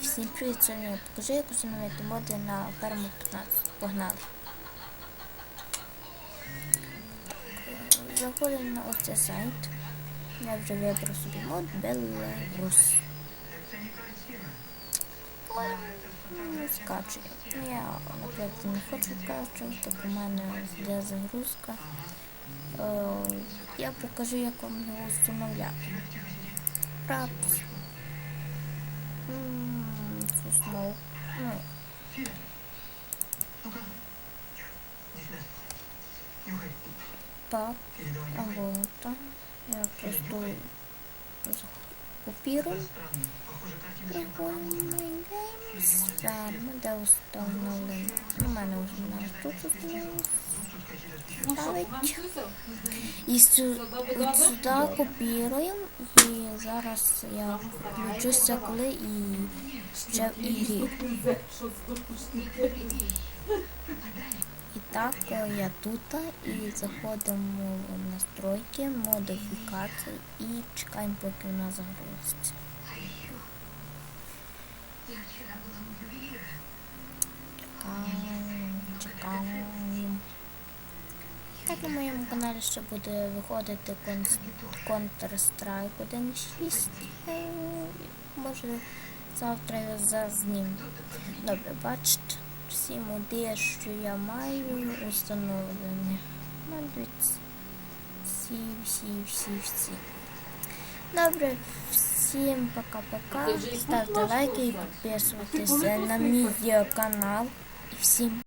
всім привіт, сьогодні я покажу, як установити моди на ферму 15. Погнали. Заходимо на ось сайт. Я вже вибрав собі мод Беларус. Скачую. Я, наприклад, не хочу скачувати, у мене йде загрузка. Е, Я покажу, як вам його встановляти. Рапс. Пап. А вот. Я просто копірую. Приходимо на Games. Ферма, де встановлено. У мене вже на тут. І сюди копіруємо. І зараз я включуся коли і ще в ігрі. Так е, я тут і заходимо в настройки, модифікації і чекаємо, поки вона загрузиться. Чекаємо, чекаємо. Так на моєму каналі ще буде виходити Counter-Strike 1.6. Е, Може завтра я зазніму. Добре, бачите, всі моди, що я маю, установлені. Мабуть, всі, всі, всі, всі. Добре, всім пока-пока. Ставте лайки і підписуйтесь на мій канал. І всім